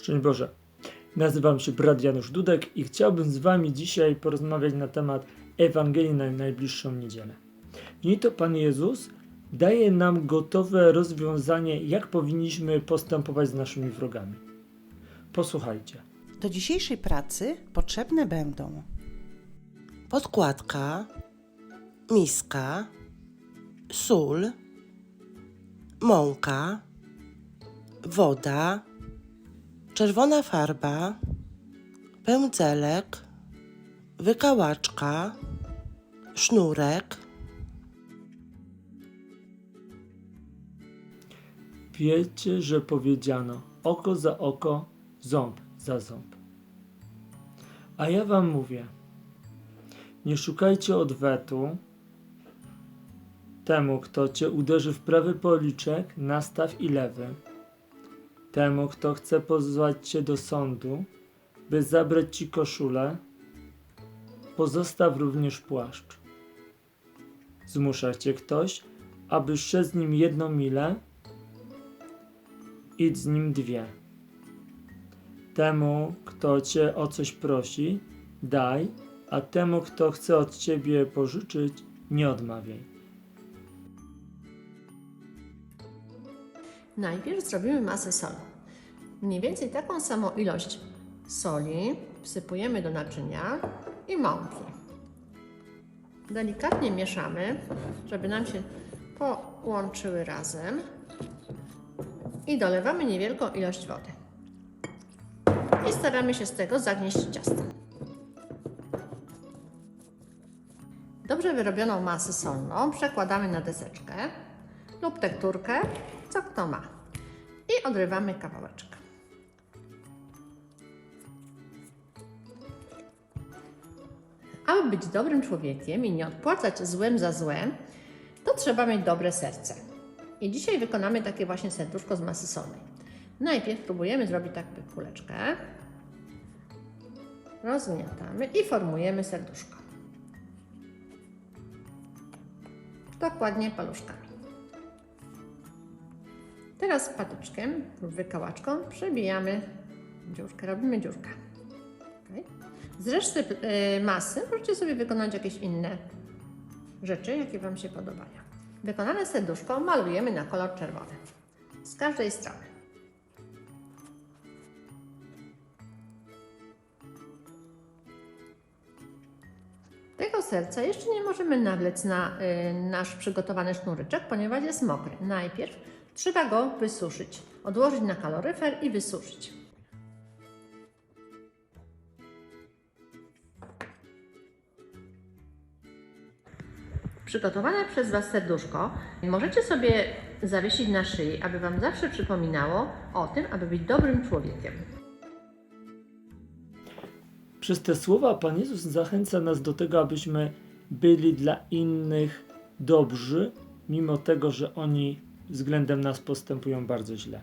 Szczęść Boże. Nazywam się brat Janusz Dudek i chciałbym z Wami dzisiaj porozmawiać na temat Ewangelii na najbliższą niedzielę. Niej to Pan Jezus daje nam gotowe rozwiązanie, jak powinniśmy postępować z naszymi wrogami. Posłuchajcie. Do dzisiejszej pracy potrzebne będą podkładka, miska, sól, mąka, woda, czerwona farba, pędzelek, wykałaczka, sznurek, Wiecie, że powiedziano oko za oko, ząb za ząb. A ja Wam mówię, nie szukajcie odwetu temu, kto Cię uderzy w prawy policzek, nastaw i lewy. Temu, kto chce pozwać Cię do sądu, by zabrać Ci koszulę, pozostaw również płaszcz. Zmusza Cię ktoś, abyś szedł z nim jedną milę, idź z nim dwie. Temu, kto cię o coś prosi, daj, a temu, kto chce od ciebie pożyczyć, nie odmawiaj. Najpierw zrobimy masę soli. Mniej więcej taką samą ilość soli wsypujemy do naczynia i mąki. Delikatnie mieszamy, żeby nam się połączyły razem i dolewamy niewielką ilość wody. I staramy się z tego zagnieść ciasto. Dobrze wyrobioną masę solną przekładamy na deseczkę lub tekturkę, co kto ma. I odrywamy kawałeczek. Aby być dobrym człowiekiem i nie odpłacać złem za złe, to trzeba mieć dobre serce. I dzisiaj wykonamy takie właśnie serduszko z masy solnej. Najpierw próbujemy zrobić tak kuleczkę. Rozgniatamy i formujemy serduszko. Dokładnie paluszkami. Teraz patyczkiem lub wykałaczką przebijamy dziurkę, robimy dziurkę. Okay. Z reszty y, masy możecie sobie wykonać jakieś inne rzeczy, jakie Wam się podobają. Wykonane serduszko malujemy na kolor czerwony. Z każdej strony. Tego serca jeszcze nie możemy nawlec na y, nasz przygotowany sznuryczek, ponieważ jest mokry. Najpierw trzeba go wysuszyć, odłożyć na kaloryfer i wysuszyć. Przygotowane przez Was serduszko możecie sobie zawiesić na szyi, aby Wam zawsze przypominało o tym, aby być dobrym człowiekiem. Przez te słowa Pan Jezus zachęca nas do tego, abyśmy byli dla innych dobrzy, mimo tego, że oni względem nas postępują bardzo źle.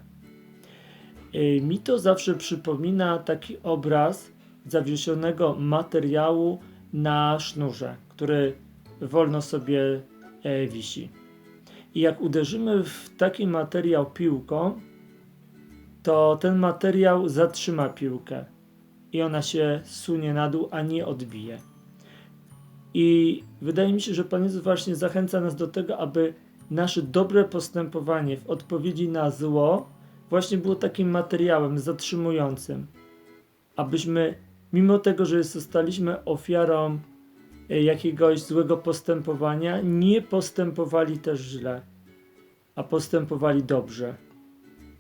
Yy, Mi to zawsze przypomina taki obraz zawiesionego materiału na sznurze, który wolno sobie e, wisi. I jak uderzymy w taki materiał piłką, to ten materiał zatrzyma piłkę i ona się sunie na dół, a nie odbije. I wydaje mi się, że Pan Jezus właśnie zachęca nas do tego, aby nasze dobre postępowanie w odpowiedzi na zło właśnie było takim materiałem zatrzymującym. Abyśmy, mimo tego, że zostaliśmy ofiarą e, jakiegoś złego postępowania, nie postępowali też źle, a postępowali dobrze.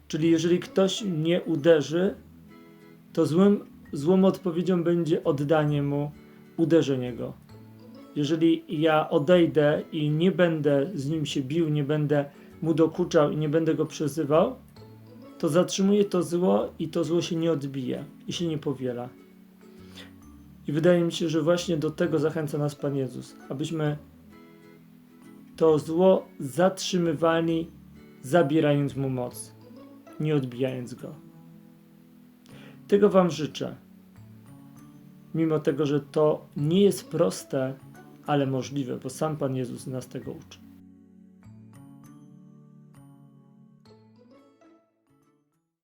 Czyli jeżeli ktoś mnie uderzy, to złym, złą odpowiedzią będzie oddanie mu, uderzenie go. Jeżeli ja odejdę i nie będę z nim się bił, nie będę mu dokuczał i nie będę go przezywał, to zatrzymuję to zło i to zło się nie odbija i się nie powiela. I wydaje mi się, że właśnie do tego zachęca nas Pan Jezus, abyśmy to zło zatrzymywali, zabierając mu moc, nie odbijając go. Tego Wam życzę. Mimo tego, że to nie jest proste, ale możliwe, bo sam Pan Jezus nas tego uczy.